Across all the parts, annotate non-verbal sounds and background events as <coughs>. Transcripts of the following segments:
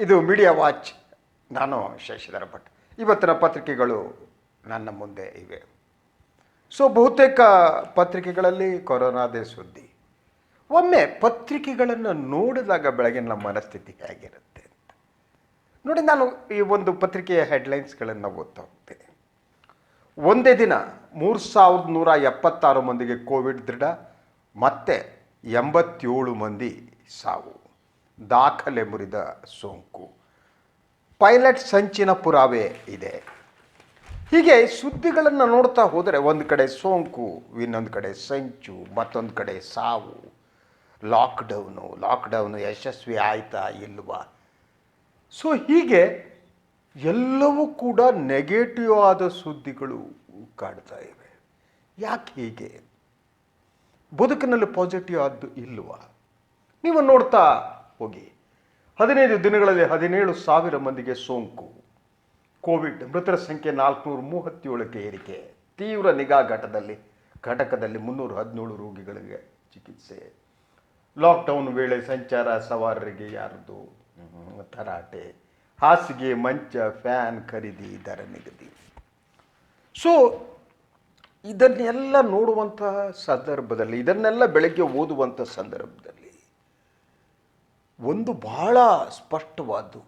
ಇದು media watch ನಾನು ಶಶಿಧರ ಭಟ್. ಇವತ್ತಿನ ಪತ್ರಿಕೆಗಳು ನನ್ನ ಮುಂದೆ ಇವೆ. ಸೊ ಬಹುತೇಕ ಪತ್ರಿಕೆಗಳಲ್ಲಿ ಕೊರೋನಾದೇ ಸುದ್ದಿ. ಒಮ್ಮೆ ಪತ್ರಿಕೆಗಳನ್ನು ನೋಡಿದಾಗ ಬೆಳಗಿನ ಮನಸ್ಥಿತಿ ಹೇಗಿರುತ್ತೆ ಅಂತ. ನೋಡಿ, ನಾನು ಈ ಒಂದು ಪತ್ರಿಕೆಯ ಹೆಡ್ಲೈನ್ಸ್ಗಳನ್ನು ಓದ್ತಾ ಹೋಗ್ತೇನೆ. ಒಂದೇ ದಿನ ಮೂರು ಸಾವಿರದ ನೂರ ಎಪ್ಪತ್ತಾರು ಮಂದಿಗೆ ಕೋವಿಡ್ ದೃಢ, ಮತ್ತೆ ಎಂಬತ್ತೇಳು ಮಂದಿ ಸಾವು. ದಾಖಲೆ ಮುರಿದ ಸೋಂಕು. ಪೈಲಟ್ ಸಂಚಿನ ಪುರಾವೆ ಇದೆ. ಹೀಗೆ ಸುದ್ದಿಗಳನ್ನು ನೋಡ್ತಾ ಹೋದರೆ ಒಂದು ಕಡೆ ಸೋಂಕು, ಇನ್ನೊಂದು ಕಡೆ ಸಂಚು, ಮತ್ತೊಂದು ಕಡೆ ಸಾವು. ಲಾಕ್ಡೌನು ಲಾಕ್ಡೌನು ಯಶಸ್ವಿ ಆಯ್ತಾ ಇಲ್ವಾ? ಸೊ ಹೀಗೆ ಎಲ್ಲವೂ ಕೂಡ ನೆಗೆಟಿವ್ ಆದ ಸುದ್ದಿಗಳು ಕಾಡ್ತಾ ಇವೆ. ಯಾಕೆ ಹೀಗೆ? ಬದುಕಿನಲ್ಲಿ ಪಾಸಿಟಿವ್ ಆದ್ದು ಇಲ್ವಾ? ನೀವು ನೋಡ್ತಾ ಹೋಗಿ. ಹದಿನೈದು ದಿನಗಳಲ್ಲಿ ಹದಿನೇಳು ಸಾವಿರ ಮಂದಿಗೆ ಸೋಂಕು. ಕೋವಿಡ್ ಮೃತರ ಸಂಖ್ಯೆ ನಾಲ್ಕುನೂರ ಮೂವತ್ತೇಳಕ್ಕೆ ಏರಿಕೆ. ತೀವ್ರ ನಿಗಾ ಘಟದಲ್ಲಿ ಘಟಕದಲ್ಲಿ ಮುನ್ನೂರ ಹದಿನೇಳು ರೋಗಿಗಳಿಗೆ ಚಿಕಿತ್ಸೆ. ಲಾಕ್ಡೌನ್ ವೇಳೆ ಸಂಚಾರ ಸವಾರರಿಗೆ ಯಾರದು ತರಾಟೆ. ಹಾಸಿಗೆ, ಮಂಚ, ಫ್ಯಾನ್ ಖರೀದಿ, ದರ ನಿಗದಿ. ಸೊ ಇದನ್ನೆಲ್ಲ ನೋಡುವಂತಹ ಸಂದರ್ಭದಲ್ಲಿ, ಇದನ್ನೆಲ್ಲ ಬೆಳಗ್ಗೆ ಓದುವಂಥ ಸಂದರ್ಭದಲ್ಲಿ ಒಂದು ಬಹಳ ಸ್ಪಷ್ಟವಾದ್ದು.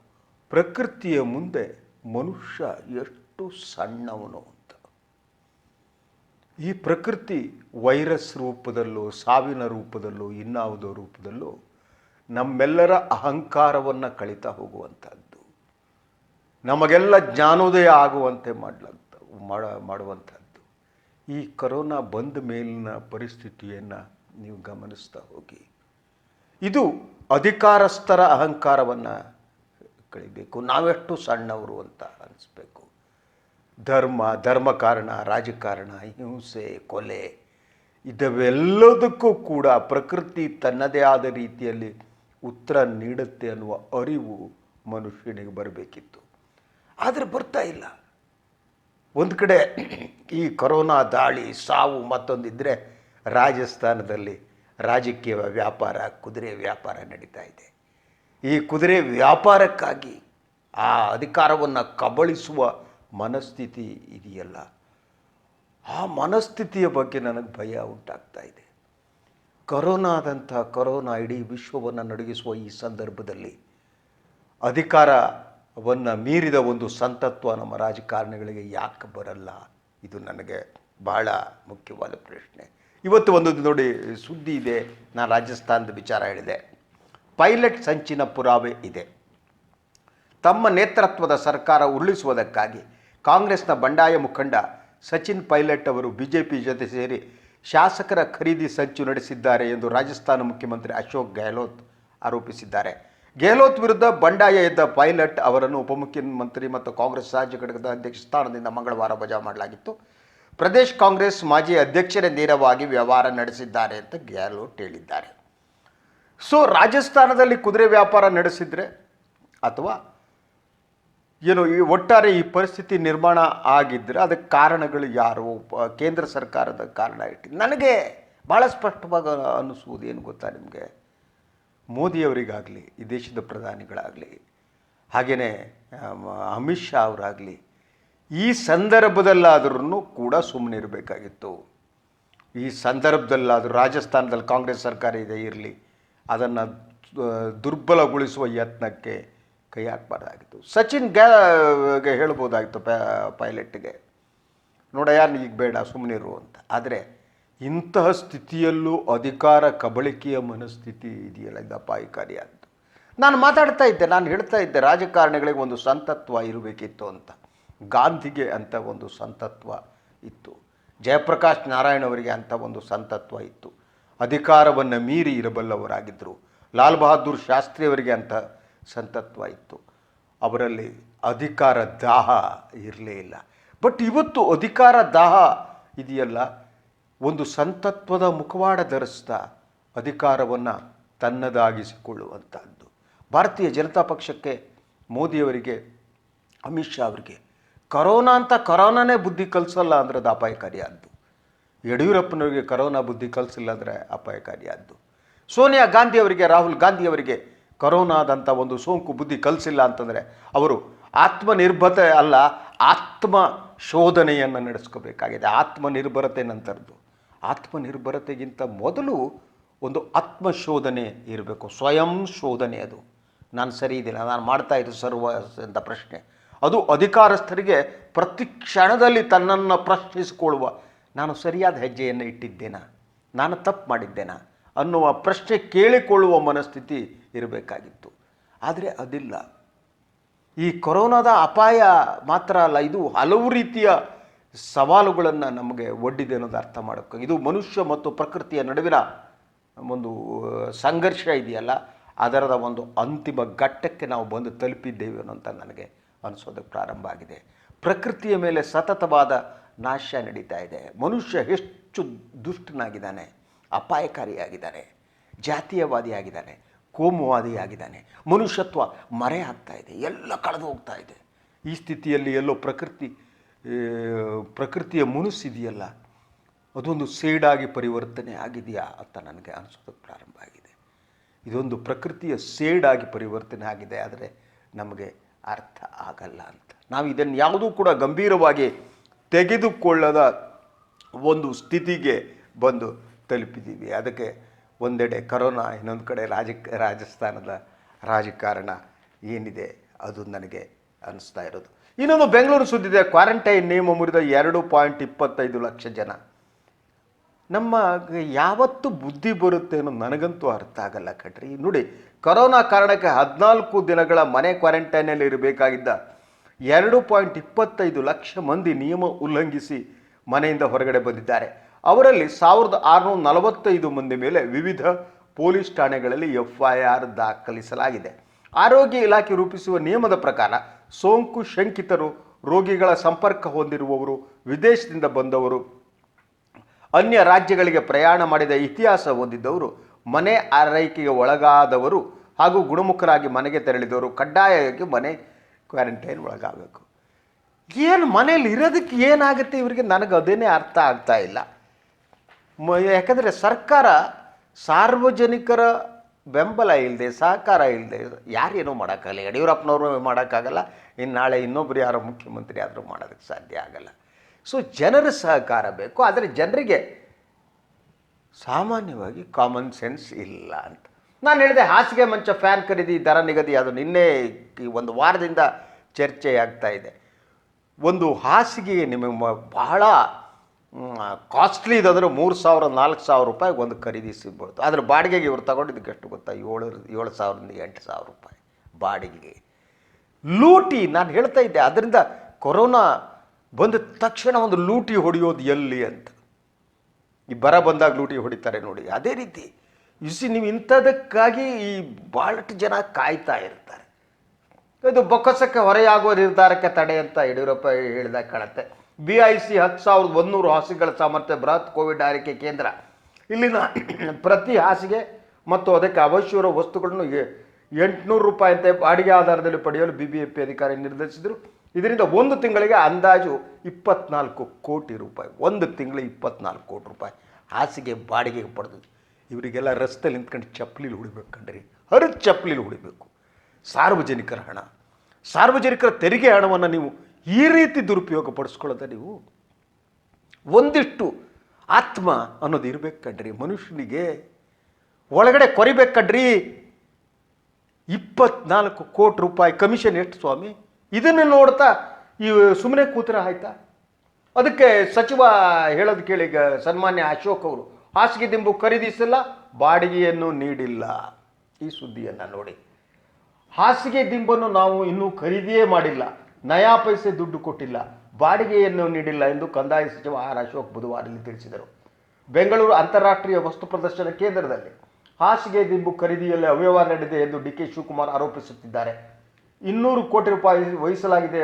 ಪ್ರಕೃತಿಯ ಮುಂದೆ ಮನುಷ್ಯ ಎಷ್ಟು ಸಣ್ಣವನು ಅಂತ. ಈ ಪ್ರಕೃತಿ ವೈರಸ್ ರೂಪದಲ್ಲೋ, ಸಾವಿನ ರೂಪದಲ್ಲೋ, ಇನ್ನಾವುದೋ ರೂಪದಲ್ಲೋ ನಮ್ಮೆಲ್ಲರ ಅಹಂಕಾರವನ್ನು ಕಳೀತಾ ಹೋಗುವಂಥದ್ದು ನಮಗೆಲ್ಲ ಜ್ಞಾನೋದಯ ಆಗುವಂತೆ ಮಾಡಲಾಗ್ತ ಮಾಡ ಮಾಡುವಂಥದ್ದು ಈ ಕರೋನಾ ಬಂದ ಮೇಲಿನ ಪರಿಸ್ಥಿತಿಯನ್ನು ನೀವು ಗಮನಿಸ್ತಾ ಹೋಗಿ. ಇದು ಅಧಿಕಾರಸ್ಥರ ಅಹಂಕಾರವನ್ನು ಕಳಿಬೇಕು. ನಾವೆಷ್ಟು ಸಣ್ಣವರು ಅಂತ ಅನಿಸ್ಬೇಕು. ಧರ್ಮ ಧರ್ಮಕಾರಣ ರಾಜಕಾರಣ ಹಿಂಸೆ, ಕೊಲೆ ಇದವೆಲ್ಲದಕ್ಕೂ ಕೂಡ ಪ್ರಕೃತಿ ತನ್ನದೇ ಆದ ರೀತಿಯಲ್ಲಿ ಉತ್ತರ ನೀಡುತ್ತೆ ಅನ್ನುವ ಅರಿವು ಮನುಷ್ಯನಿಗೆ ಬರಬೇಕಿತ್ತು. ಆದರೆ ಬರ್ತಾ ಇಲ್ಲ. ಒಂದು ಕಡೆ ಈ ಕೊರೋನಾ ದಾಳಿ ಸಾವು ಮತ್ತೊಂದಿದ್ದರೆ ರಾಜಸ್ಥಾನದಲ್ಲಿ ರಾಜಕೀಯ ವ್ಯಾಪಾರ, ಕುದುರೆ ವ್ಯಾಪಾರ ನಡೀತಾ ಇದೆ. ಈ ಕುದುರೆ ವ್ಯಾಪಾರಕ್ಕಾಗಿ ಆ ಅಧಿಕಾರವನ್ನು ಕಬಳಿಸುವ ಮನಸ್ಥಿತಿ ಇದೆಯಲ್ಲ? ಆ ಮನಸ್ಥಿತಿಯ ಬಗ್ಗೆ ನನಗೆ ಭಯ ಉಂಟಾಗ್ತಾ ಇದೆ. ಕರೋನಾದಂಥ, ಕರೋನಾ ಇಡೀ ವಿಶ್ವವನ್ನು ನಡುಗಿಸುವ ಈ ಸಂದರ್ಭದಲ್ಲಿ ಅಧಿಕಾರವನ್ನು ಮೀರಿದ ಒಂದು ಸಂತತ್ವ ನಮ್ಮ ರಾಜಕಾರಣಿಗಳಿಗೆ ಯಾಕೆ ಬರಲ್ಲ? ಇದು ನನಗೆ ಬಹಳ ಮುಖ್ಯವಾದ ಪ್ರಶ್ನೆ. ಇವತ್ತು ಒಂದು ನೋಡಿ ಸುದ್ದಿ ಇದೆ. ನಾನು ರಾಜಸ್ಥಾನದ ವಿಚಾರ ಹೇಳಿದೆ. ಪೈಲಟ್ ಸಂಚಿನ ಪುರಾವೆ ಇದೆ. ತಮ್ಮ ನೇತೃತ್ವದ ಸರ್ಕಾರ ಉರುಳಿಸುವುದಕ್ಕಾಗಿ ಕಾಂಗ್ರೆಸ್ನ ಬಂಡಾಯ ಮುಖಂಡ ಸಚಿನ್ ಪೈಲಟ್ ಅವರು ಬಿಜೆಪಿ ಜೊತೆ ಸೇರಿ ಶಾಸಕರ ಖರೀದಿ ಸಂಚು ನಡೆಸಿದ್ದಾರೆ ಎಂದು ರಾಜಸ್ಥಾನ ಮುಖ್ಯಮಂತ್ರಿ ಅಶೋಕ್ ಗೆಹ್ಲೋತ್ ಆರೋಪಿಸಿದ್ದಾರೆ. ಗೆಹ್ಲೋತ್ ವಿರುದ್ಧ ಬಂಡಾಯ ಎದ್ದ ಪೈಲಟ್ ಅವರನ್ನು ಉಪಮುಖ್ಯಮಂತ್ರಿ ಮತ್ತು ಕಾಂಗ್ರೆಸ್ ರಾಜ್ಯ ಘಟಕದ ಅಧ್ಯಕ್ಷ ಸ್ಥಾನದಿಂದ ಮಂಗಳವಾರ ವಜಾ ಮಾಡಲಾಗಿತ್ತು. ಪ್ರದೇಶ್ ಕಾಂಗ್ರೆಸ್ ಮಾಜಿ ಅಧ್ಯಕ್ಷರ ನೇರವಾಗಿ ವ್ಯವಹಾರ ನಡೆಸಿದ್ದಾರೆ ಅಂತ ಗೆಹ್ಲೋಟ್ ಹೇಳಿದ್ದಾರೆ. ಸೊ ರಾಜಸ್ಥಾನದಲ್ಲಿ ಕುದುರೆ ವ್ಯಾಪಾರ ನಡೆಸಿದರೆ ಅಥವಾ ಏನು ಈ ಒಟ್ಟಾರೆ ಈ ಪರಿಸ್ಥಿತಿ ನಿರ್ಮಾಣ ಆಗಿದ್ದರೆ ಅದಕ್ಕೆ ಕಾರಣಗಳು ಯಾರು? ಕೇಂದ್ರ ಸರ್ಕಾರದ ಕಾರಣ ಇಟ್ಟು ನನಗೆ ಭಾಳ ಸ್ಪಷ್ಟವಾಗಿ ಅನ್ನಿಸುವುದು ಏನು ಗೊತ್ತಾ ನಿಮಗೆ? ಮೋದಿಯವರಿಗಾಗಲಿ, ಈ ದೇಶದ ಪ್ರಧಾನಿಗಳಾಗಲಿ ಹಾಗೆಯೇ ಅಮಿತ್ ಶಾ ಅವರಾಗಲಿ ಈ ಸಂದರ್ಭದಲ್ಲಾದ್ರೂ ಕೂಡ ಸುಮ್ಮನೆ ಇರಬೇಕಾಗಿತ್ತು ಈ ಸಂದರ್ಭದಲ್ಲಾದರೂ ರಾಜಸ್ಥಾನದಲ್ಲಿ ಕಾಂಗ್ರೆಸ್ ಸರ್ಕಾರ ಇದೆ, ಇರಲಿ, ಅದನ್ನು ದುರ್ಬಲಗೊಳಿಸುವ ಯತ್ನಕ್ಕೆ ಕೈ ಹಾಕಬಾರ್ದಾಗಿತ್ತು. ಸಚಿನ್ಗೆ ಹೇಳ್ಬೋದಾಗಿತ್ತು ಪೈಲಟ್ಗೆ. ನೋಡಯ್ಯ ಈಗ ಬೇಡ ಸುಮ್ಮನಿರು ಅಂತ. ಆದರೆ ಇಂತಹ ಸ್ಥಿತಿಯಲ್ಲೂ ಅಧಿಕಾರ ಕಬಳಿಕೆಯ ಮನಸ್ಥಿತಿ ಇದೆಯಲ್ಲ, ಇದು ಅಪಾಯಕಾರಿಯಾದ್ದು ನಾನು ಮಾತಾಡ್ತಾ ಇದ್ದೆ, ನಾನು ಹೇಳ್ತಾ ಇದ್ದೆ, ರಾಜಕಾರಣಿಗಳಿಗೆ ಒಂದು ಸಂತತ್ವ ಇರಬೇಕಿತ್ತು ಅಂತ. ಗಾಂಧಿಗೆ ಅಂತ ಒಂದು ಸಂತತ್ವ ಇತ್ತು. ಜಯಪ್ರಕಾಶ್ ನಾರಾಯಣ್ ಅವರಿಗೆ ಅಂಥ ಒಂದು ಸಂತತ್ವ ಇತ್ತು. ಅಧಿಕಾರವನ್ನು ಮೀರಿ ಇರಬಲ್ಲವರಾಗಿದ್ದರು ಲಾಲ್ ಬಹದ್ದೂರ್ ಶಾಸ್ತ್ರಿಯವರಿಗೆ ಅಂಥ ಸಂತತ್ವ ಇತ್ತು. ಅವರಲ್ಲಿ ಅಧಿಕಾರ ದಾಹ ಇರಲೇ ಇಲ್ಲ. ಬಟ್ ಇವತ್ತು ಅಧಿಕಾರ ದಾಹ ಇದೆಯಲ್ಲ? ಒಂದು ಸಂತತ್ವದ ಮುಖವಾಡ ಧರಿಸ್ತಾ ಅಧಿಕಾರವನ್ನು ತನ್ನದಾಗಿಸಿಕೊಳ್ಳುವಂಥದ್ದು ಭಾರತೀಯ ಜನತಾ ಪಕ್ಷಕ್ಕೆ ಮೋದಿಯವರಿಗೆ, ಅಮಿತ್ ಶಾ ಅವರಿಗೆ ಕರೋನಾ ಅಂತ ಕರೋನಾನೇ ಬುದ್ಧಿ ಕಲಿಸಲ್ಲ ಅಂದ್ರೆ ಅದು ಅಪಾಯಕಾರಿಯಾದ್ದು ಯಡಿಯೂರಪ್ಪನವರಿಗೆ ಕರೋನಾ ಬುದ್ಧಿ ಕಲಿಸಿಲ್ಲ ಅಂದರೆ ಅಪಾಯಕಾರಿಯಾದ್ದು ಸೋನಿಯಾ ಗಾಂಧಿ ಅವರಿಗೆ ರಾಹುಲ್ ಗಾಂಧಿ ಅವರಿಗೆ ಕರೋನಾದಂಥ ಒಂದು ಸೋಂಕು ಬುದ್ಧಿ ಕಲಿಸಿಲ್ಲ ಅಂತಂದರೆ ಅವರು ಆತ್ಮನಿರ್ಭರತೆ ಅಲ್ಲ, ಆತ್ಮ ಶೋಧನೆಯನ್ನು ನಡೆಸ್ಕೋಬೇಕಾಗಿದೆ. ಆತ್ಮನಿರ್ಭರತೆ ನಂತರದ್ದು. ಆತ್ಮನಿರ್ಭರತೆಗಿಂತ ಮೊದಲು ಒಂದು ಆತ್ಮಶೋಧನೆ ಇರಬೇಕು. ಸ್ವಯಂ ಶೋಧನೆ ಅದು. ನಾನು ಸರಿ ಇದ್ದೀನಿ ನಾನು ಮಾಡ್ತಾ ಇದ್ದು ಸರ್ವ ಅಂತ ಪ್ರಶ್ನೆ. ಅದು ಅಧಿಕಾರಸ್ಥರಿಗೆ ಪ್ರತಿ ಕ್ಷಣದಲ್ಲಿ ತನ್ನನ್ನು ಪ್ರಶ್ನಿಸಿಕೊಳ್ಳುವ, ನಾನು ಸರಿಯಾದ ಹೆಜ್ಜೆಯನ್ನು ಇಟ್ಟಿದ್ದೇನಾ? ನಾನು ತಪ್ಪು ಮಾಡಿದ್ದೇನಾ? ಅನ್ನುವ ಪ್ರಶ್ನೆ ಕೇಳಿಕೊಳ್ಳುವ ಮನಸ್ಥಿತಿ ಇರಬೇಕಾಗಿತ್ತು. ಆದರೆ ಅದಿಲ್ಲ. ಈ ಕೊರೋನಾದ ಅಪಾಯ ಮಾತ್ರ ಅಲ್ಲ, ಇದು ಹಲವು ರೀತಿಯ ಸವಾಲುಗಳನ್ನು ನಮಗೆ ಒಡ್ಡಿದೆ ಅನ್ನೋದು ಅರ್ಥ ಮಾಡೋಕ್ಕೆ ಇದು ಮನುಷ್ಯ ಮತ್ತು ಪ್ರಕೃತಿಯ ನಡುವಿನ ಒಂದು ಸಂಘರ್ಷ ಇದೆಯಲ್ಲ, ಅದರದ ಒಂದು ಅಂತಿಮ ಘಟ್ಟಕ್ಕೆ ನಾವು ಬಂದು ತಲುಪಿದ್ದೇವೆ ಅನ್ನೋಂಥ ನನಗೆ ಅನಿಸೋದಕ್ಕೆ ಪ್ರಾರಂಭ ಆಗಿದೆ. ಪ್ರಕೃತಿಯ ಮೇಲೆ ಸತತವಾದ ನಾಶ ನಡೀತಾ ಇದೆ. ಮನುಷ್ಯ ಹೆಚ್ಚು ದುಷ್ಟನಾಗಿದ್ದಾನೆ, ಅಪಾಯಕಾರಿಯಾಗಿದ್ದಾನೆ, ಜಾತೀಯವಾದಿಯಾಗಿದ್ದಾನೆ, ಕೋಮುವಾದಿಯಾಗಿದ್ದಾನೆ. ಮನುಷ್ಯತ್ವ ಮರೆ ಆಗ್ತಾ ಇದೆ, ಎಲ್ಲ ಕಳೆದು ಹೋಗ್ತಾ ಇದೆ. ಈ ಸ್ಥಿತಿಯಲ್ಲಿ ಎಲ್ಲೋ ಪ್ರಕೃತಿ ಪ್ರಕೃತಿಯ ಮುನಿಸಿದೆಯಲ್ಲ, ಅದೊಂದು ಸೇಡಾಗಿ ಪರಿವರ್ತನೆ ಆಗಿದೆಯಾ ಅಂತ ನನಗೆ ಅನಿಸೋದಕ್ಕೆ ಪ್ರಾರಂಭ ಆಗಿದೆ. ಇದೊಂದು ಪ್ರಕೃತಿಯ ಸೇಡಾಗಿ ಪರಿವರ್ತನೆ ಆಗಿದೆ, ಆದರೆ ನಮಗೆ ಅರ್ಥ ಆಗಲ್ಲ ಅಂತ. ನಾವು ಇದನ್ನು ಯಾವುದೂ ಕೂಡ ಗಂಭೀರವಾಗಿ ತೆಗೆದುಕೊಳ್ಳದ ಒಂದು ಸ್ಥಿತಿಗೆ ಬಂದು ತಲುಪಿದ್ದೀವಿ. ಅದಕ್ಕೆ ಒಂದೆಡೆ ಕರೋನಾ, ಇನ್ನೊಂದು ಕಡೆ ರಾಜ, ರಾಜಸ್ಥಾನದ ರಾಜಕಾರಣ ಏನಿದೆ ಅದು ನನಗೆ ಅನ್ನಿಸ್ತಾ ಇರೋದು. ಇನ್ನೊಂದು ಬೆಂಗಳೂರು ಸುದ್ದಿದೆ. ಕ್ವಾರಂಟೈನ್ ನಿಯಮ ಮುರಿದ ಎರಡು ಪಾಯಿಂಟ್ ಇಪ್ಪತ್ತೈದು ಲಕ್ಷ ಜನ. ನಮ್ಮ ಯಾವತ್ತು ಬುದ್ಧಿ ಬರುತ್ತೆ ಅನ್ನೋ ನನಗಂತೂ ಅರ್ಥ ಆಗಲ್ಲ ಕಣ್ರಿ. ನೋಡಿ, ಕರೋನಾ ಕಾರಣಕ್ಕೆ ಹದಿನಾಲ್ಕು ದಿನಗಳ ಮನೆ ಕ್ವಾರಂಟೈನಲ್ಲಿ ಇರಬೇಕಾಗಿದ್ದ ಎರಡು ಪಾಯಿಂಟ್ ಇಪ್ಪತ್ತೈದು ಲಕ್ಷ ಮಂದಿ ನಿಯಮ ಉಲ್ಲಂಘಿಸಿ ಮನೆಯಿಂದ ಹೊರಗಡೆ ಬಂದಿದ್ದಾರೆ. ಅವರಲ್ಲಿ ಸಾವಿರದ ಆರುನೂರ ನಲವತ್ತೈದು ಮಂದಿ ಮೇಲೆ ವಿವಿಧ ಪೊಲೀಸ್ ಠಾಣೆಗಳಲ್ಲಿ ಎಫ್ ಐ ಆರ್ ದಾಖಲಿಸಲಾಗಿದೆ. ಆರೋಗ್ಯ ಇಲಾಖೆ ರೂಪಿಸುವ ನಿಯಮದ ಪ್ರಕಾರ ಸೋಂಕು ಶಂಕಿತರು ರೋಗಿಗಳ ಸಂಪರ್ಕ ಹೊಂದಿರುವವರು, ವಿದೇಶದಿಂದ ಬಂದವರು ಅನ್ಯ ರಾಜ್ಯಗಳಿಗೆ ಪ್ರಯಾಣ ಮಾಡಿದ ಇತಿಹಾಸ ಹೊಂದಿದ್ದವರು, ಮನೆ ಆರೈಕೆಗೆ ಒಳಗಾದವರು ಹಾಗೂ ಗುಣಮುಖರಾಗಿ ಮನೆಗೆ ತೆರಳಿದವರು ಕಡ್ಡಾಯವಾಗಿ ಮನೆ ಕ್ವಾರಂಟೈನ್ ಒಳಗಾಗಬೇಕು. ಏನು ಮನೇಲಿ ಇರೋದಕ್ಕೆ ಏನಾಗುತ್ತೆ ಇವರಿಗೆ? ನನಗೆ ಅದೇನೇ ಅರ್ಥ ಆಗ್ತಾ ಇಲ್ಲ. ಮ, ಯಾಕಂದರೆ ಸರ್ಕಾರ ಸಾರ್ವಜನಿಕರ ಬೆಂಬಲ ಇಲ್ಲದೆ ಸಹಕಾರ ಇಲ್ಲದೆ ಯಾರೇನೂ ಮಾಡೋಕ್ಕಾಗಲ್ಲ. ಯಡಿಯೂರಪ್ಪನವರು ಮಾಡೋಕ್ಕಾಗಲ್ಲ. ಇನ್ನು ನಾಳೆ ಇನ್ನೊಬ್ಬರು ಯಾರೋ ಮುಖ್ಯಮಂತ್ರಿ ಆದರೂ ಮಾಡೋದಕ್ಕೆ ಸಾಧ್ಯ ಆಗಲ್ಲ. ಸೊ ಜನರ ಸಹಕಾರ ಬೇಕು, ಆದರೆ ಜನರಿಗೆ ಸಾಮಾನ್ಯವಾಗಿ ಕಾಮನ್ ಸೆನ್ಸ್ ಇಲ್ಲ ಅಂತ. ನಾನು ಹೇಳಿದೆ, ಹಾಸಿಗೆ ಮಂಚ ಫ್ಯಾನ್ ಖರೀದಿ, ದರ ನಿಗದಿ, ಅದು ನಿನ್ನೆ ಈ ಒಂದು ವಾರದಿಂದ ಚರ್ಚೆ ಆಗ್ತಾ ಇದೆ. ಒಂದು ಹಾಸಿಗೆ ನಿಮಗೆ ಬಹಳ ಕಾಸ್ಟ್ಲಿ ಅಂದರೆ ಮೂರು ಸಾವಿರ, ನಾಲ್ಕು ಸಾವಿರ ರೂಪಾಯಿ ಒಂದು ಖರೀದಿ ಸಿಗ್ಬೋದು. ಆದರೆ ಬಾಡಿಗೆಗೆ ಇವರು ತಗೊಂಡಿದ್ದಕ್ಕೆ ಎಷ್ಟು ಗೊತ್ತಾ? ಏಳು ಏಳು ಸಾವಿರದಿಂದ ಎಂಟು ಸಾವಿರ ರೂಪಾಯಿ ಬಾಡಿಗೆಗೆ. ಲೂಟಿ, ನಾನು ಹೇಳ್ತಾ ಇದ್ದೆ, ಅದರಿಂದ ಕೊರೋನಾ ಬಂದ ತಕ್ಷಣ ಒಂದು ಲೂಟಿ ಹೊಡೆಯೋದು ಎಲ್ಲಿ ಅಂತ. ಈ ಬರ ಬಂದಾಗ ಲೂಟಿ ಹೊಡಿತಾರೆ ನೋಡಿ. ಅದೇ ರೀತಿ ಇಸಿ ನೀವು ಇಂಥದಕ್ಕಾಗಿ ಈ ಭಾಳಷ್ಟು ಜನ ಕಾಯ್ತಾ ಇರ್ತಾರೆ. ಇದು ಬೊಕ್ಕಸಕ್ಕೆ ಹೊರೆಯಾಗುವ ನಿರ್ಧಾರಕ್ಕೆ ತಡೆ ಅಂತ ಯಡಿಯೂರಪ್ಪ ಹೇಳಿದಾಗ ಕಾಣುತ್ತೆ. ಬಿ ಐ ಸಿ ಹತ್ತು ಸಾವಿರದ ಒಂದೂರು ಹಾಸಿಗೆಗಳ ಸಾಮರ್ಥ್ಯ ಬೃಹತ್ ಕೋವಿಡ್ ಆರೈಕೆ ಕೇಂದ್ರ. ಇಲ್ಲಿನ ಪ್ರತಿ ಹಾಸಿಗೆ ಮತ್ತು ಅದಕ್ಕೆ ಅವಶ್ಯವಿರುವ ವಸ್ತುಗಳನ್ನು ಎಂಟುನೂರು ರೂಪಾಯಿ ಅಂತ ಬಾಡಿಗೆ ಆಧಾರದಲ್ಲಿ ಪಡೆಯಲು ಬಿ ಬಿ ಎ ಪಿ ಅಧಿಕಾರಿ ನಿರ್ಧರಿಸಿದರು ಇದರಿಂದ ಒಂದು ತಿಂಗಳಿಗೆ ಅಂದಾಜು ಇಪ್ಪತ್ನಾಲ್ಕು ಕೋಟಿ ರೂಪಾಯಿ, ಒಂದು ತಿಂಗಳು ಇಪ್ಪತ್ನಾಲ್ಕು ಕೋಟಿ ರೂಪಾಯಿ ಹಾಸಿಗೆ ಬಾಡಿಗೆಗೆ ಪಡೆದು ಇವರಿಗೆಲ್ಲ ರಸ್ತೆಯಲ್ಲಿ ನಿಂತ್ಕೊಂಡು ಚಪ್ಪಲಿಲಿ ಹುಡಿಬೇಕು ಕಂಡ್ರಿ ಹರಿದ ಚಪ್ಪಲಿಲಿ ಹುಡಿಬೇಕು ಸಾರ್ವಜನಿಕರ ಹಣ. ಸಾರ್ವಜನಿಕರ ತೆರಿಗೆ ಹಣವನ್ನು ನೀವು ಈ ರೀತಿ ದುರುಪಯೋಗ ಪಡಿಸ್ಕೊಳ್ಳೋದ ನೀವು? ಒಂದಿಷ್ಟು ಆತ್ಮ ಅನ್ನೋದು ಇರಬೇಕು ಕಣ್ರಿ. ಮನುಷ್ಯನಿಗೆ ಒಳಗಡೆ ಕೊರಿಬೇಕು ಕಣ್ರಿ. ಇಪ್ಪತ್ನಾಲ್ಕು ಕೋಟಿ ರೂಪಾಯಿ ಕಮಿಷನ್ ಎಷ್ಟು ಸ್ವಾಮಿ? ಇದನ್ನು ನೋಡ್ತಾ ಈ ಸುಮ್ಮನೆ ಕೂತರ ಆಯ್ತಾ? ಅದಕ್ಕೆ ಸಚಿವ ಹೇಳೋದು ಕೇಳಿ, ಈಗ ಸನ್ಮಾನ್ಯ ಅಶೋಕ್ ಅವರು, ಹಾಸಿಗೆ ದಿಂಬು ಖರೀದಿಸಿಲ್ಲ, ಬಾಡಿಗೆಯನ್ನು ನೀಡಿಲ್ಲ. ಈ ಸುದ್ದಿಯನ್ನು ನೋಡಿ. ಹಾಸಿಗೆ ದಿಂಬನ್ನು ನಾವು ಇನ್ನೂ ಖರೀದಿಯೇ ಮಾಡಿಲ್ಲ. ನಯಾ ಪೈಸೆ ದುಡ್ಡು ಕೊಟ್ಟಿಲ್ಲ. ಬಾಡಿಗೆಯನ್ನು ನೀಡಿಲ್ಲ ಎಂದು ಕಂದಾಯ ಸಚಿವ ಆರ್ ಅಶೋಕ್ ಬುಧವಾರದಲ್ಲಿ ತಿಳಿಸಿದರು. ಬೆಂಗಳೂರು ಅಂತಾರಾಷ್ಟ್ರೀಯ ವಸ್ತು ಪ್ರದರ್ಶನ ಕೇಂದ್ರದಲ್ಲಿ ಹಾಸಿಗೆ ದಿಂಬು ಖರೀದಿಯಲ್ಲಿ ಅವ್ಯವಹಾರ ನಡೆದಿದೆ ಎಂದು ಡಿ ಕೆ ಶಿವಕುಮಾರ್ ಆರೋಪಿಸುತ್ತಿದ್ದಾರೆ. ಇನ್ನೂರು ಕೋಟಿ ರೂಪಾಯಿ ವಹಿಸಲಾಗಿದೆ,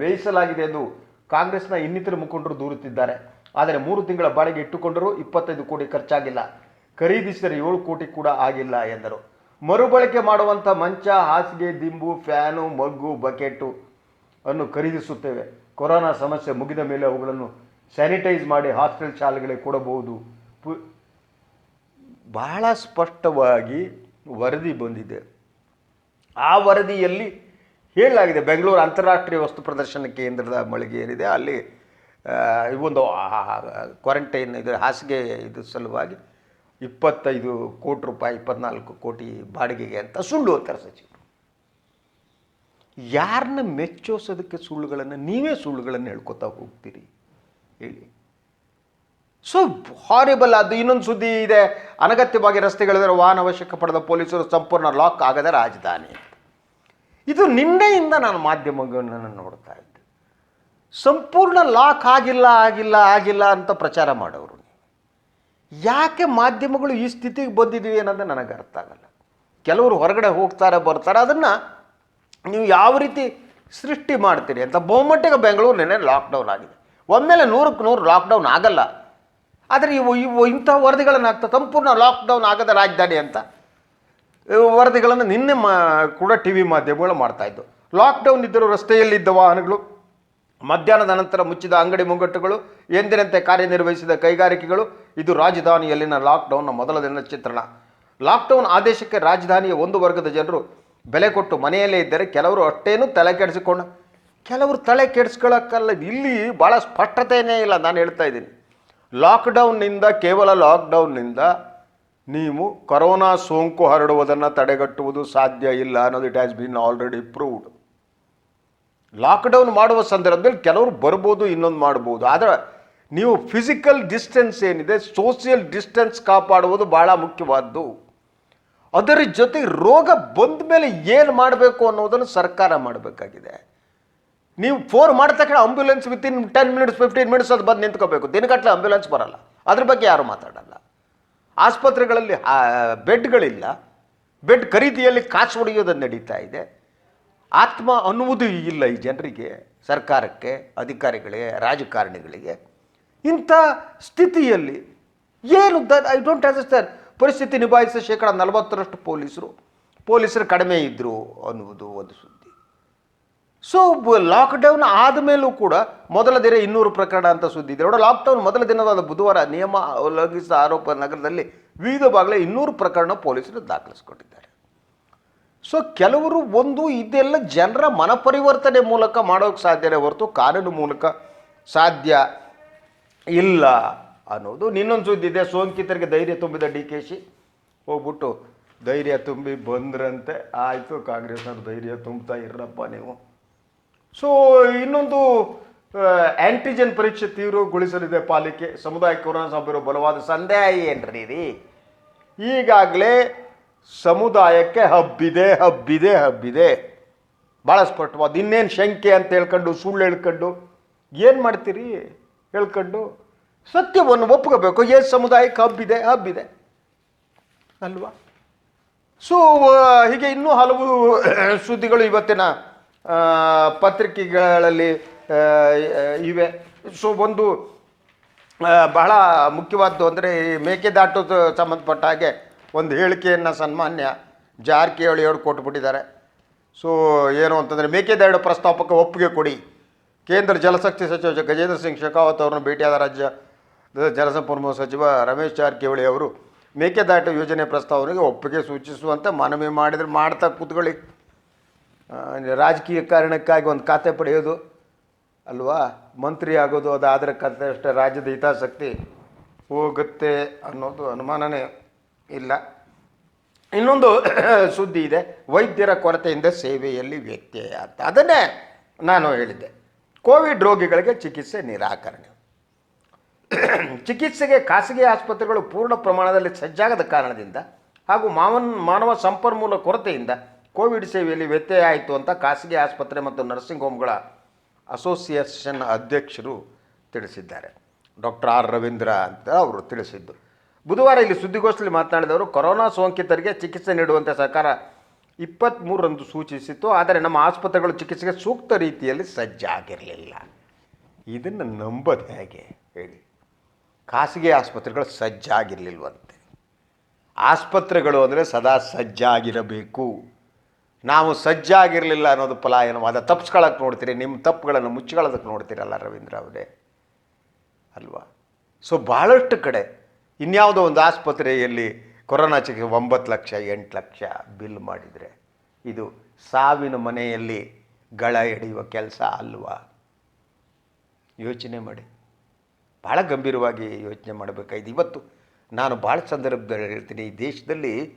ವ್ಯಯಿಸಲಾಗಿದೆ ಎಂದು ಕಾಂಗ್ರೆಸ್ನ ಇನ್ನಿತರ ಮುಖಂಡರು ದೂರುತ್ತಿದ್ದಾರೆ. ಆದರೆ ಮೂರು ತಿಂಗಳ ಬಾಡಿಗೆ ಇಟ್ಟುಕೊಂಡರೂ ಇಪ್ಪತ್ತೈದು ಕೋಟಿ ಖರ್ಚಾಗಿಲ್ಲ. ಖರೀದಿಸಿದರೆ ಏಳು ಕೋಟಿ ಕೂಡ ಆಗಿಲ್ಲ ಎಂದರು. ಮರುಬಳಕೆ ಮಾಡುವಂಥ ಮಂಚ, ಹಾಸಿಗೆ, ದಿಂಬು, ಫ್ಯಾನು, ಮಗ್ಗು, ಬಕೆಟು ಅನ್ನು ಖರೀದಿಸುತ್ತೇವೆ. ಕೊರೋನಾ ಸಮಸ್ಯೆ ಮುಗಿದ ಮೇಲೆ ಅವುಗಳನ್ನು ಸ್ಯಾನಿಟೈಸ್ ಮಾಡಿ ಹಾಸ್ಟೆಲ್ ಶಾಲೆಗಳಿಗೆ ಕೊಡಬಹುದು. ಬಹಳ ಸ್ಪಷ್ಟವಾಗಿ ವರದಿ ಬಂದಿದೆ. ಆ ವರದಿಯಲ್ಲಿ ಹೇಳಲಾಗಿದೆ, ಬೆಂಗಳೂರು ಅಂತಾರಾಷ್ಟ್ರೀಯ ವಸ್ತು ಪ್ರದರ್ಶನ ಕೇಂದ್ರದ ಮಳಿಗೆ ಏನಿದೆ, ಅಲ್ಲಿ ಒಂದು ಕ್ವಾರಂಟೈನ್ ಇದು, ಹಾಸಿಗೆ ಇದು ಸಲುವಾಗಿ ಇಪ್ಪತ್ತೈದು ಕೋಟಿ ರೂಪಾಯಿ, ಇಪ್ಪತ್ನಾಲ್ಕು ಕೋಟಿ ಬಾಡಿಗೆಗೆ ಅಂತ ಸುಳ್ಳು ಅಂತಾರೆ ಸಚಿವರು. ಯಾರನ್ನ ಮೆಚ್ಚೋಸೋದಕ್ಕೆ ಸುಳ್ಳುಗಳನ್ನು ನೀವೇ ಸುಳ್ಳುಗಳನ್ನು ಹೇಳ್ಕೊತಾ ಹೋಗ್ತೀರಿ? ಹೇಳಿ. ಸೊ ಹಾರಿಬಲ್ ಅದು. ಇನ್ನೊಂದು ಸುದ್ದಿ ಇದೆ. ಅನಗತ್ಯವಾಗಿ ರಸ್ತೆಗಳಿದ್ರೆ ವಾಹನ ಅವಶ್ಯಕ ಪಡೆದ ಪೊಲೀಸರು ಸಂಪೂರ್ಣ ಲಾಕ್ ಆಗದ ರಾಜಧಾನಿ. ಇದು ನಿನ್ನೆಯಿಂದ ನಾನು ಮಾಧ್ಯಮಗಳನ್ನು ನೋಡ್ತಾ ಇದ್ದೆ. ಸಂಪೂರ್ಣ ಲಾಕ್ ಆಗಿಲ್ಲ ಆಗಿಲ್ಲ ಆಗಿಲ್ಲ ಅಂತ ಪ್ರಚಾರ ಮಾಡೋರು ಯಾಕೆ ಮಾಧ್ಯಮಗಳು ಈ ಸ್ಥಿತಿಗೆ ಬಂದಿದ್ದೀವಿ ಅನ್ನೋದು ನನಗೆ ಅರ್ಥ ಆಗಲ್ಲ. ಕೆಲವರು ಹೊರಗಡೆ ಹೋಗ್ತಾರೆ, ಬರ್ತಾರೆ, ಅದನ್ನು ನೀವು ಯಾವ ರೀತಿ ಸೃಷ್ಟಿ ಮಾಡ್ತೀರಿ ಅಂತ ಬಹುಮಟ್ಟಿಗೆ ಬೆಂಗಳೂರು ನೆನೆ ಲಾಕ್ಡೌನ್ ಆಗಿದೆ. ಒಮ್ಮೆಲೆ ನೂರಕ್ಕೆ ನೂರು ಲಾಕ್ಡೌನ್ ಆಗಲ್ಲ. ಆದರೆ ಇವು ಇವು ಇಂಥ ವರದಿಗಳನ್ನು ಆಗ್ತಾ ಸಂಪೂರ್ಣ ಲಾಕ್ಡೌನ್ ಆಗದ ರಾಜಧಾನಿ ಅಂತ ವರದಿಗಳನ್ನು ನಿನ್ನೆ ಮಾ, ಕೂಡ ಟಿ ವಿ ಮಾಧ್ಯಮಗಳು ಮಾಡ್ತಾಯಿದ್ದು ಲಾಕ್ಡೌನ್ ಇದ್ದರೂ ರಸ್ತೆಯಲ್ಲಿದ್ದ ವಾಹನಗಳು, ಮಧ್ಯಾಹ್ನದ ನಂತರ ಮುಚ್ಚಿದ ಅಂಗಡಿ ಮುಂಗಟ್ಟುಗಳು, ಎಂದಿನಂತೆ ಕಾರ್ಯನಿರ್ವಹಿಸಿದ ಕೈಗಾರಿಕೆಗಳು, ಇದು ರಾಜಧಾನಿಯಲ್ಲಿನ ಲಾಕ್ಡೌನ್ನ ಮೊದಲ ದಿನದ ಚಿತ್ರಣ ಲಾಕ್ಡೌನ್ ಆದೇಶಕ್ಕೆ ರಾಜಧಾನಿಯ ಒಂದು ವರ್ಗದ ಜನರು ಬೆಲೆ ಕೊಟ್ಟು ಮನೆಯಲ್ಲೇ ಇದ್ದರೆ ಕೆಲವರು ಅಷ್ಟೇನು ತಲೆ ಕೆಡಿಸಿಕೊಂಡ, ಕೆಲವರು ತಲೆ ಕೆಡಿಸ್ಕೊಳ್ಳೋಕ್ಕಲ್ಲ ಇಲ್ಲಿ ಭಾಳ ಸ್ಪಷ್ಟತೆಯೇ ಇಲ್ಲ, ನಾನು ಹೇಳ್ತಾ ಇದ್ದೀನಿ. ಲಾಕ್ಡೌನ್ನಿಂದ ಕೇವಲ ಲಾಕ್ಡೌನ್ನಿಂದ ನೀವು ಕೊರೋನಾ ಸೋಂಕು ಹರಡುವುದನ್ನು ತಡೆಗಟ್ಟುವುದು ಸಾಧ್ಯ ಇಲ್ಲ ಅನ್ನೋದು it has been already proved lockdown ಮಾಡುವ ಸಂದರ್ಭದಲ್ಲಿ ಕೆಲವರು ಬರ್ಬೋದು, ಇನ್ನೊಂದು ಮಾಡ್ಬೋದು. ಆದರೆ ನೀವು ಫಿಸಿಕಲ್ ಡಿಸ್ಟೆನ್ಸ್ ಏನಿದೆ ಸೋಷಿಯಲ್ ಡಿಸ್ಟೆನ್ಸ್ ಕಾಪಾಡುವುದು ಭಾಳ ಮುಖ್ಯವಾದ್ದು. ಅದರ ಜೊತೆ ರೋಗ ಬಂದ ಮೇಲೆ ಏನು ಮಾಡಬೇಕು ಅನ್ನೋದನ್ನು ಸರ್ಕಾರ ಮಾಡಬೇಕಾಗಿದೆ. ನೀವು ಫೋನ್ ಮಾಡಿದ ತಕ್ಷಣ ambulance within ten minutes fifteen minutes ಅದು ಬಂದು ನಿಂತ್ಕೋಬೇಕು. ದಿನಗಟ್ಟಲೆ ಆಂಬ್ಯುಲೆನ್ಸ್ ಬರಲ್ಲ. ಅದ್ರ ಬಗ್ಗೆ ಯಾರು ಮಾತಾಡಲ್ಲ. ಆಸ್ಪತ್ರೆಗಳಲ್ಲಿ ಬೆಡ್ಗಳಿಲ್ಲ. ಬೆಡ್ ಖರೀದಿಯಲ್ಲಿ ಕಾಸು ಹೊಡೆಯೋದು ನಡೀತಾ ಇದೆ. ಆತ್ಮ ಅನ್ನುವುದು ಇಲ್ಲ ಈ ಜನರಿಗೆ, ಸರ್ಕಾರಕ್ಕೆ, ಅಧಿಕಾರಿಗಳಿಗೆ, ರಾಜಕಾರಣಿಗಳಿಗೆ. ಇಂಥ ಸ್ಥಿತಿಯಲ್ಲಿ ಏನು ದ ಐ ಡೋಂಟ್ ಅಂಡರ್ಸ್ಟ್ಯಾಂಡ್ ಪರಿಸ್ಥಿತಿ ನಿಭಾಯಿಸಿದ ಶೇಕಡ ನಲವತ್ತರಷ್ಟು ಪೊಲೀಸರು. ಪೊಲೀಸರು ಕಡಿಮೆ ಇದ್ದರು ಅನ್ನುವುದು ಒಂದು ಸುದ್ದಿ. ಸೊ ಲಾಕ್ಡೌನ್ ಆದಮೇಲೂ ಕೂಡ ಮೊದಲ ದಿನ ಇನ್ನೂರು ಪ್ರಕರಣ ಅಂತ ಸುದ್ದಿ ಇದೆ. ನೋಡೋ ಲಾಕ್ಡೌನ್ ಮೊದಲ ದಿನವಾದ ಬುಧವಾರ ನಿಯಮ ಉಲ್ಲಂಘಿಸಿದ ಆರೋಪ ನಗರದಲ್ಲಿ ವಿವಿಧ ಭಾಗಗಳ ಇನ್ನೂರು ಪ್ರಕರಣ ಪೊಲೀಸರು ದಾಖಲಿಸಿಕೊಂಡಿದ್ದಾರೆ ಸೊ ಕೆಲವರು ಒಂದು, ಇದೆಲ್ಲ ಜನರ ಮನಪರಿವರ್ತನೆ ಮೂಲಕ ಮಾಡೋಕ್ಕೆ ಸಾಧ್ಯನೇ ಹೊರತು ಕಾನೂನು ಮೂಲಕ ಸಾಧ್ಯ ಇಲ್ಲ ಅನ್ನೋದು. ನಿನ್ನೊಂದು ಸುದ್ದಿ ಇದೆ, ಸೋಂಕಿತರಿಗೆ ಧೈರ್ಯ ತುಂಬಿದ ಡಿ ಕೆ ಶಿ. ಹೋಗ್ಬಿಟ್ಟು, ಧೈರ್ಯ ತುಂಬಿ ಬಂದ್ರಂತೆ. ಆಯಿತು, ಕಾಂಗ್ರೆಸ್ನವ್ರು ಧೈರ್ಯ ತುಂಬ್ತಾ ಇರ್ರಪ್ಪ ನೀವು. ಸೊ ಇನ್ನೊಂದು ಆ್ಯಂಟಿಜೆನ್ ಪರೀಕ್ಷೆ ತೀವ್ರಗೊಳಿಸಲಿದೆ ಪಾಲಿಕೆ. ಸಮುದಾಯ ಕೊರೋನಾ ಸಾಂಬಿರೋ ಬಲವಾದ ಸಂದೇಹ ಏನ್ರಿ ರೀ ಈಗಾಗಲೇ ಸಮುದಾಯಕ್ಕೆ ಹಬ್ಬಿದೆ ಹಬ್ಬಿದೆ ಹಬ್ಬಿದೆ. ಭಾಳ ಸ್ಪಷ್ಟವಾದ, ಇನ್ನೇನು ಶಂಕೆ ಅಂತ ಹೇಳ್ಕೊಂಡು, ಸುಳ್ಳು ಹೇಳ್ಕೊಂಡು, ಏನು ಮಾಡ್ತೀರಿ? ಹೇಳ್ಕೊಂಡು, ಸತ್ಯವನ್ನು ಒಪ್ಕೋಬೇಕು. ಏನು ಸಮುದಾಯಕ್ಕೆ ಹಬ್ಬಿದೆ ಹಬ್ಬಿದೆ. ಅಲ್ವಾ? ಸೊ ಹೀಗೆ ಇನ್ನೂ ಹಲವು, ಸುದ್ದಿಗಳು ಇವತ್ತಿನ ಪತ್ರಿಕೆಗಳಲ್ಲಿ ಇವೆ. ಸೊ ಒಂದು ಬಹಳ ಮುಖ್ಯವಾದ್ದು ಅಂದರೆ ಈ ಮೇಕೆದಾಟು ಸಂಬಂಧಪಟ್ಟ ಹಾಗೆ ಒಂದು ಹೇಳಿಕೆಯನ್ನು ಸನ್ಮಾನ್ಯ ಜಾರಕಿಹೊಳಿ ಅವರು ಕೊಟ್ಟುಬಿಟ್ಟಿದ್ದಾರೆ ಸೊ ಏನು ಅಂತಂದರೆ ಮೇಕೆದಾಟು ಪ್ರಸ್ತಾಪಕ್ಕೆ ಒಪ್ಪಿಗೆ ಕೊಡಿ. ಕೇಂದ್ರ ಜಲಶಕ್ತಿ ಸಚಿವ ಗಜೇಂದ್ರ ಸಿಂಗ್ ಶೆಖಾವತ್ ಅವರನ್ನು ಭೇಟಿಯಾದ ರಾಜ್ಯ ಜಲಸಂಪನ್ಮೂಲ ಸಚಿವ ರಮೇಶ್ ಜಾರಕಿಹೊಳಿ ಅವರು ಮೇಕೆದಾಟು ಯೋಜನೆ ಪ್ರಸ್ತಾವನೆಗೆ ಒಪ್ಪಿಗೆ ಸೂಚಿಸುವಂತೆ ಮನವಿ ಮಾಡಿದರೆ ಮಾಡ್ತಾ ಕೂತ್ಕೊಳ್ಳಿ. ರಾಜಕೀಯ ಕಾರಣಕ್ಕಾಗಿ ಒಂದು ಖಾತೆ ಪಡೆಯೋದು ಅಲ್ವಾ? ಮಂತ್ರಿ ಆಗೋದು ಅದಾದರೆ ಕತೆ ಅಷ್ಟೇ. ರಾಜ್ಯದ ಹಿತಾಸಕ್ತಿ ಹೋಗುತ್ತೆ ಅನ್ನೋದು ಅನುಮಾನನೇ ಇಲ್ಲ. ಇನ್ನೊಂದು <coughs> ಸುದ್ದಿ ಇದೆ. ವೈದ್ಯರ ಕೊರತೆಯಿಂದ ಸೇವೆಯಲ್ಲಿ ವ್ಯತ್ಯಯ ಅಂತ. ಅದನ್ನೇ ನಾನು ಹೇಳಿದ್ದೆ. ಕೋವಿಡ್ ರೋಗಿಗಳಿಗೆ ಚಿಕಿತ್ಸೆ ನಿರಾಕರಣೆ. <coughs> ಚಿಕಿತ್ಸೆಗೆ ಖಾಸಗಿ ಆಸ್ಪತ್ರೆಗಳು ಪೂರ್ಣ ಪ್ರಮಾಣದಲ್ಲಿ ಸಜ್ಜಾಗದ ಕಾರಣದಿಂದ ಹಾಗೂ ಮಾವನ್, ಮಾನವ ಸಂಪನ್ಮೂಲ ಕೊರತೆಯಿಂದ ಕೋವಿಡ್ ಸೇವೆಯಲ್ಲಿ ವ್ಯತ್ಯಯ ಆಯಿತು ಅಂತ ಖಾಸಗಿ ಆಸ್ಪತ್ರೆ ಮತ್ತು ನರ್ಸಿಂಗ್ ಹೋಮ್ಗಳ ಅಸೋಸಿಯೇಷನ್ ಅಧ್ಯಕ್ಷರು ತಿಳಿಸಿದ್ದಾರೆ. ಡಾಕ್ಟರ್ ಆರ್ ರವೀಂದ್ರ ಅಂತ ಅವರು ತಿಳಿಸಿದ್ದು. ಬುಧವಾರ ಇಲ್ಲಿ ಸುದ್ದಿಗೋಷ್ಠಿಯಲ್ಲಿ ಮಾತನಾಡಿದವರು ಕೊರೋನಾ ಸೋಂಕಿತರಿಗೆ ಚಿಕಿತ್ಸೆ ನೀಡುವಂತೆ ಸರ್ಕಾರ ಇಪ್ಪತ್ತ್ಮೂರರಂದು ಸೂಚಿಸಿತ್ತು, ಆದರೆ ನಮ್ಮ ಆಸ್ಪತ್ರೆಗಳು ಚಿಕಿತ್ಸೆಗೆ ಸೂಕ್ತ ರೀತಿಯಲ್ಲಿ ಸಜ್ಜಾಗಿರಲಿಲ್ಲ ಇದನ್ನು ನಂಬೋದು ಹೇಗೆ ಹೇಳಿ. ಖಾಸಗಿ ಆಸ್ಪತ್ರೆಗಳು ಸಜ್ಜಾಗಿರಲಿಲ್ವಂತೆ ಆಸ್ಪತ್ರೆಗಳು ಅಂದರೆ ಸದಾ ಸಜ್ಜಾಗಿರಬೇಕು ನಾವು ಸಜ್ಜಾಗಿರಲಿಲ್ಲ ಅನ್ನೋದು ಪಲಾಯನವಾದ ತಪ್ಪಿಸ್ಕೊಳ್ಳೋಕೆ ನೋಡ್ತೀರಿ ನಿಮ್ಮ ತಪ್ಪುಗಳನ್ನು ಮುಚ್ಚಿಕೊಳ್ಳೋದಕ್ಕೆ ನೋಡ್ತೀರಲ್ಲ ರವೀಂದ್ರ ಅವರೇ. ಅಲ್ವಾ? ಸೊ ಭಾಳಷ್ಟು ಕಡೆ, ಇನ್ಯಾವುದೋ ಒಂದು ಆಸ್ಪತ್ರೆಯಲ್ಲಿ ಕೊರೋನಾ ಚಿಕಿತ್ಸೆ ಒಂಬತ್ತು ಲಕ್ಷ, ಎಂಟು ಲಕ್ಷ ಬಿಲ್ ಮಾಡಿದರೆ, ಇದು ಸಾವಿನ ಮನೆಯಲ್ಲಿ ಗಳ ಹಿಡಿಯುವ ಕೆಲಸ ಅಲ್ವಾ? ಯೋಚನೆ ಮಾಡಿ. ಭಾಳ ಗಂಭೀರವಾಗಿ ಯೋಚನೆ ಮಾಡಬೇಕಾಯ್ತು. ಇವತ್ತು ನಾನು ಭಾಳ ಸಂದರ್ಭದಲ್ಲಿ ಹೇಳ್ತೀನಿ ಈ ದೇಶದಲ್ಲಿ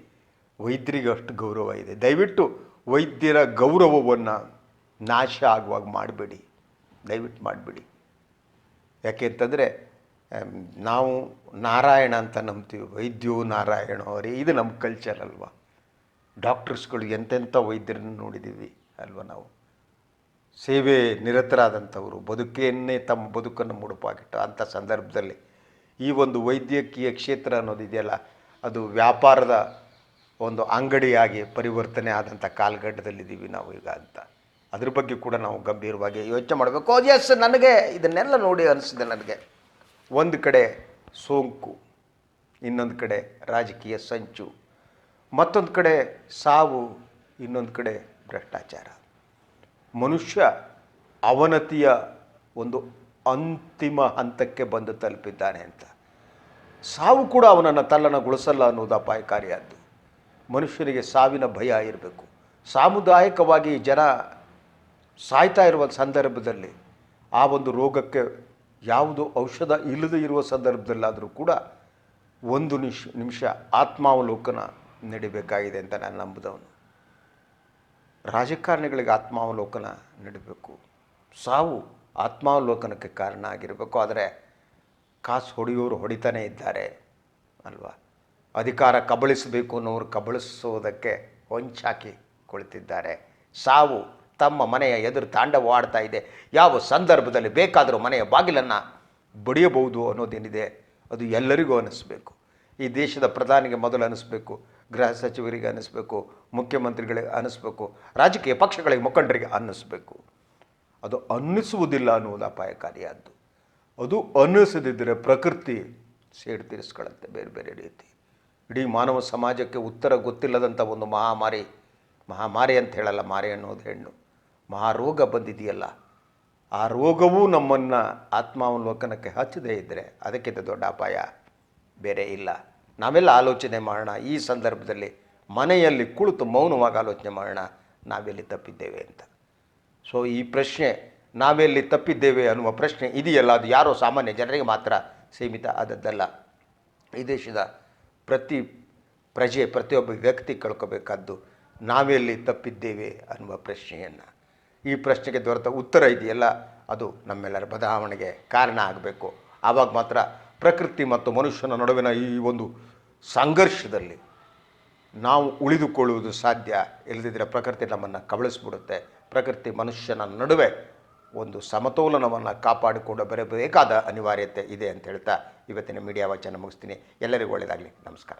ವೈದ್ಯರಿಗೆ ಅಷ್ಟು ಗೌರವ ಇದೆ. ದಯವಿಟ್ಟು ವೈದ್ಯರ ಗೌರವವನ್ನು ನಾಶ ಆಗುವಾಗ ಮಾಡಬೇಡಿ. ದಯವಿಟ್ಟು ಮಾಡಬೇಡಿ. ಯಾಕೆ ಅಂತಂದರೆ ನಾವು ನಾರಾಯಣ ಅಂತ ನಂಬ್ತೀವಿ. ವೈದ್ಯೋ ನಾರಾಯಣ ಅವರೇ, ಇದು ನಮ್ಮ ಕಲ್ಚರ್ ಅಲ್ವಾ? ಡಾಕ್ಟರ್ಸ್ಗಳು ಎಂತೆಂಥ ವೈದ್ಯರನ್ನು ನೋಡಿದ್ದೀವಿ ಅಲ್ವಾ ನಾವು? ಸೇವೆ ನಿರತರಾದಂಥವರು, ಬದುಕೇನ್ನೇ ತಮ್ಮ ಬದುಕನ್ನು ಮುಡುಪಾಗಿಟ್ಟು ಅಂಥ ಸಂದರ್ಭದಲ್ಲಿ ಈ ಒಂದು ವೈದ್ಯಕೀಯ ಕ್ಷೇತ್ರ ಅನ್ನೋದಿದೆಯಲ್ಲ, ಅದು ವ್ಯಾಪಾರದ ಒಂದು ಅಂಗಡಿಯಾಗಿ ಪರಿವರ್ತನೆ ಆದಂಥ ಕಾಲಘಟ್ಟದಲ್ಲಿದ್ದೀವಿ ನಾವು ಈಗ ಅಂತ. ಅದ್ರ ಬಗ್ಗೆ ಕೂಡ ನಾವು ಗಂಭೀರವಾಗಿ ಯೋಚನೆ ಮಾಡಬೇಕು. ಎಸ್ ನನಗೆ ಇದನ್ನೆಲ್ಲ ನೋಡಿ ಅನಿಸಿದೆ ನನಗೆ. ಒಂದು ಕಡೆ ಸೋಂಕು, ಇನ್ನೊಂದು ಕಡೆ ರಾಜಕೀಯ ಸಂಚು, ಮತ್ತೊಂದು ಕಡೆ ಸಾವು, ಇನ್ನೊಂದು ಕಡೆ ಭ್ರಷ್ಟಾಚಾರ. ಮನುಷ್ಯ ಅವನತಿಯ ಒಂದು ಅಂತಿಮ ಹಂತಕ್ಕೆ ಬಂದು ತಲುಪಿದ್ದಾನೆ ಅಂತ. ಸಾವು ಕೂಡ ಅವನನ್ನು ತಲ್ಲಣಗೊಳಿಸಲ್ಲ ಅನ್ನೋದು ಅಪಾಯಕಾರಿಯಾದ್ದು. ಮನುಷ್ಯನಿಗೆ ಸಾವಿನ ಭಯ ಇರಬೇಕು. ಸಾಮುದಾಯಿಕವಾಗಿ ಜನ ಸಾಯ್ತಾ ಇರುವ ಸಂದರ್ಭದಲ್ಲಿ ಆ ಒಂದು ರೋಗಕ್ಕೆ ಯಾವುದು ಔಷಧ ಇಲ್ಲದೆ ಇರುವ ಸಂದರ್ಭದಲ್ಲಾದರೂ ಕೂಡ ಒಂದು ನಿಮಿಷ ನಿಮಿಷ ಆತ್ಮಾವಲೋಕನ ನಡಿಬೇಕಾಗಿದೆ ಅಂತ ನಾನು ನಂಬಿದವನು. ರಾಜಕಾರಣಿಗಳಿಗೆ ಆತ್ಮಾವಲೋಕನ ನಡಿಬೇಕು. ಸಾವು ಆತ್ಮಾವಲೋಕನಕ್ಕೆ ಕಾರಣ ಆಗಿರಬೇಕು. ಆದರೆ ಕಾಸು ಹೊಡೆಯೋರು ಹೊಡಿತಾನೇ ಇದ್ದಾರೆ, ಅಲ್ವಾ? ಅಧಿಕಾರ ಕಬಳಿಸಬೇಕು ಅನ್ನೋರು ಕಬಳಿಸೋದಕ್ಕೆ ಹೊಂಚಾಕಿ ಕುಳಿತಿದ್ದಾರೆ. ಸಾವು ತಮ್ಮ ಮನೆಯ ಎದುರು ತಾಂಡವಾಡ್ತಾ ಇದೆ. ಯಾವ ಸಂದರ್ಭದಲ್ಲಿ ಬೇಕಾದರೂ ಮನೆಯ ಬಾಗಿಲನ್ನು ಬಡಿಯಬಹುದು ಅನ್ನೋದೇನಿದೆ ಅದು ಎಲ್ಲರಿಗೂ ಅನ್ನಿಸ್ಬೇಕು. ಈ ದೇಶದ ಪ್ರಧಾನಿಗೆ ಮೊದಲು ಅನ್ನಿಸ್ಬೇಕು, ಗೃಹ ಸಚಿವರಿಗೆ ಅನ್ನಿಸ್ಬೇಕು, ಮುಖ್ಯಮಂತ್ರಿಗಳಿಗೆ ಅನ್ನಿಸ್ಬೇಕು, ರಾಜಕೀಯ ಪಕ್ಷಗಳಿಗೆ ಮುಖಂಡರಿಗೆ ಅನ್ನಿಸ್ಬೇಕು. ಅದು ಅನ್ನಿಸುವುದಿಲ್ಲ ಅನ್ನುವುದು ಅಪಾಯಕಾರಿಯಾದ್ದು. ಅದು ಅನ್ನಿಸದಿದ್ದರೆ ಪ್ರಕೃತಿ ಸೇಡು ತೀರಿಸ್ಕೊಳ್ಳುತ್ತೆ ಬೇರೆ ಬೇರೆ ರೀತಿ. ಇಡೀ ಮಾನವ ಸಮಾಜಕ್ಕೆ ಉತ್ತರ ಗೊತ್ತಿಲ್ಲದಂಥ ಒಂದು ಮಹಾಮಾರಿ ಮಹಾಮಾರಿ ಅಂತ ಹೇಳಲ್ಲ, ಮಾರಿ ಅನ್ನೋದು ಹೆಣ್ಣು. ಮಹಾರೋಗ ಬಂದಿದೆಯಲ್ಲ. ಆ ರೋಗವೂ ನಮ್ಮನ್ನು ಆತ್ಮಾವಲೋಕನಕ್ಕೆ ಹಚ್ಚದೇ ಇದ್ದರೆ ಅದಕ್ಕಿಂತ ದೊಡ್ಡ ಅಪಾಯ ಬೇರೆ ಇಲ್ಲ. ನಾವೆಲ್ಲ ಆಲೋಚನೆ ಮಾಡೋಣ. ಈ ಸಂದರ್ಭದಲ್ಲಿ ಮನೆಯಲ್ಲಿ ಕುಳಿತು ಮೌನವಾಗಿ ಆಲೋಚನೆ ಮಾಡೋಣ. ನಾವೆಲ್ಲಿ ತಪ್ಪಿದ್ದೇವೆ ಅಂತ. ಸೊ ಈ ಪ್ರಶ್ನೆ ನಾವೆಲ್ಲಿ ತಪ್ಪಿದ್ದೇವೆ ಅನ್ನುವ ಪ್ರಶ್ನೆ ಇದೆಯಲ್ಲ. ಅದು ಯಾರೋ ಸಾಮಾನ್ಯ ಜನರಿಗೆ ಮಾತ್ರ ಸೀಮಿತ ಆದದ್ದಲ್ಲ. ಈ ದೇಶದ ಪ್ರತಿ ಪ್ರಜೆ, ಪ್ರತಿಯೊಬ್ಬ ವ್ಯಕ್ತಿ ಕಳ್ಕೋಬೇಕಾದ್ದು ನಾವೆಲ್ಲಿ ತಪ್ಪಿದ್ದೇವೆ ಅನ್ನುವ ಪ್ರಶ್ನೆಯನ್ನು. ಈ ಪ್ರಶ್ನೆಗೆ ದೊರೆತ ಉತ್ತರ ಇದೆಯಲ್ಲ, ಅದು ನಮ್ಮೆಲ್ಲರ ಬದಲಾವಣೆಗೆ ಕಾರಣ ಆಗಬೇಕು. ಆವಾಗ ಮಾತ್ರ ಪ್ರಕೃತಿ ಮತ್ತು ಮನುಷ್ಯನ ನಡುವಿನ ಈ ಒಂದು ಸಂಘರ್ಷದಲ್ಲಿ ನಾವು ಉಳಿದುಕೊಳ್ಳುವುದು ಸಾಧ್ಯ. ಇಲ್ಲದಿದ್ದರೆ ಪ್ರಕೃತಿ ನಮ್ಮನ್ನು ಕಬಳಿಸ್ಬಿಡುತ್ತೆ. ಪ್ರಕೃತಿ ಮನುಷ್ಯನ ನಡುವೆ ಒಂದು ಸಮತೋಲನವನ್ನು ಕಾಪಾಡಿಕೊಂಡು ಬರಬೇಕಾದ ಅನಿವಾರ್ಯತೆ ಇದೆ ಅಂತ ಹೇಳ್ತಾ ಇವತ್ತಿನ ಮೀಡಿಯಾ ವಾಚನ ಮುಗಿಸ್ತೀನಿ. ಎಲ್ಲರಿಗೂ ಒಳ್ಳೆಯದಾಗಲಿ. ನಮಸ್ಕಾರ.